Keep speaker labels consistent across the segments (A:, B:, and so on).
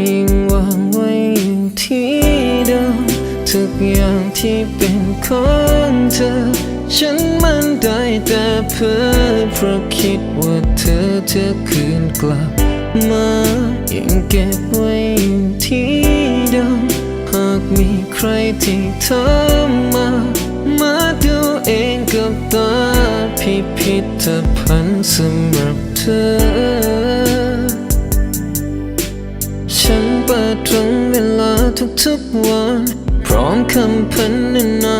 A: ยิ่งวางไว้อยู่ที่เดิมทุกอย่างที่เป็นของเธอ ฉันมันได้แต่เพ้อเพราะคิดว่าเธอจะคืนกลับมายังเก็บไว้อยู่ที่เดิมหากมีใครที่เธอมา มาดูเองกับตาพิพิธภัณฑ์สำหรับเธอ เปิดตรงเวลาทุกๆวัน พร้อมคำพันนานา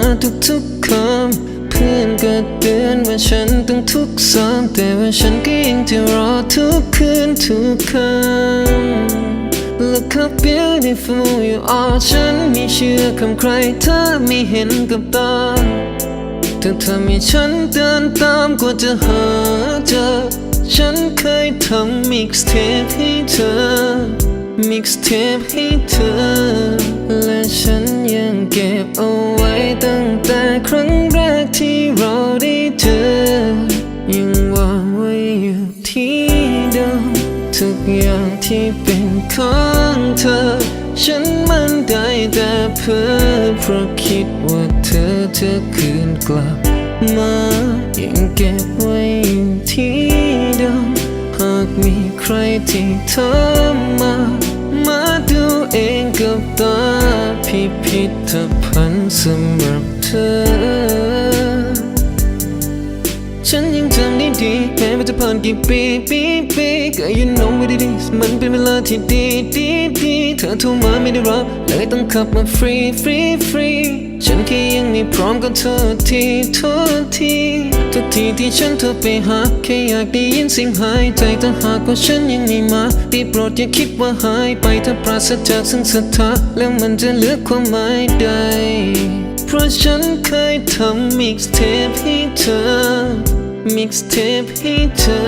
A: ทุกๆคำ เพื่อนก็เตือนว่าฉันต้องทุกซ้ำแต่ว่าฉันก็ยังจะรอทุกคืนทุกคำ Look how beautiful you are ฉันไม่เชื่อคำใครเธอไม่เห็นกับตาเธอทำให้ฉันเดินตามกว่าจะหาเจอ ฉันเคยทำ mixtape ให้เธอ mixtape ให้เธอ และฉันยังเก็บเอาไว้ตั้งแต่ครั้งแรกที่เราได้เจอ ยังวางไว้อยู่ที่เดิมทุกอย่างที่เป็นของเธอ ฉันมันได้แต่เพ้อเพราะคิดว่าเธอจะคืนกลับมายังเก็บไว้อยู่ที่ มีใครที่เธอมา มาดูเองกับตาพิพิธภัณฑ์สำหรับเธอ ฉันยังจำได้ดีแม้ว่าจะผ่านกี่ปีปีปีก็ you know what it is มันเป็นเวลาที่ดีดีดีเธอโทรมาไม่ได้รับเลยต้องขับมาฟรีฟรีฟรีฉันแค่ยังไม่พร้อมก็โทษทีโทษทีทุกทีที่ฉันโทรไปหาแค่อยากได้ยินเสียงหายใจถ้าหากว่าฉันยังไม่มาได้โปรดอย่าคิดว่าหายไปถ้าปราศจากซึ่งศรัทธาแล้วมันจะเหลือความหมายใดเพราะฉันเคยทำ mixtape ให้เธอ mixtape ให้เธอ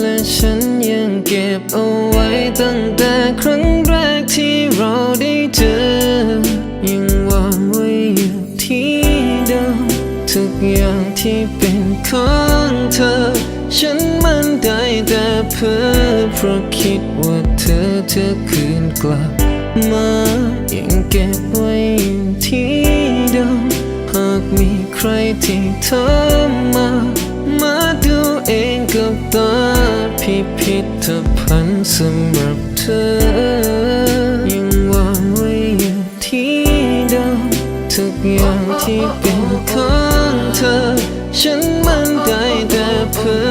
A: และฉันยังเก็บเอาไว้ตั้งแต่ครั้งแรกที่เราได้เจอ ยังวางไว้อยู่ที่เดิมทุกอย่างที่เป็นของเธอ ฉันมันได้แต่เพ้อเพราะคิดว่าเธอจะคืนกลับมายังเก็บไว้อยู่ที่เดิมหากมีใครที่เธอมา เองกับตาพิพิธภัณฑ์สำหรับเธอ ยังวางไว้อยู่ที่เดิมทุกอย่างที่เป็นของเธอ ฉันมันได้แต่เพ้อ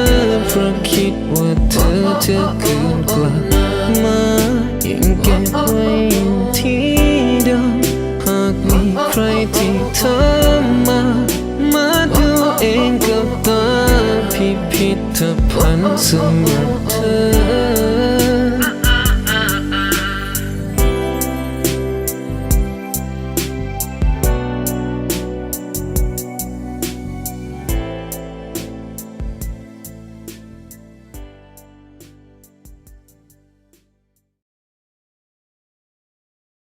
A: เพราะคิดว่าเธอจะคืนกลับมายังเก็บไว้อยู่ที่เดิมหากมีใครที่เธอมา พิพิธภัณฑ์สำหรับเธอ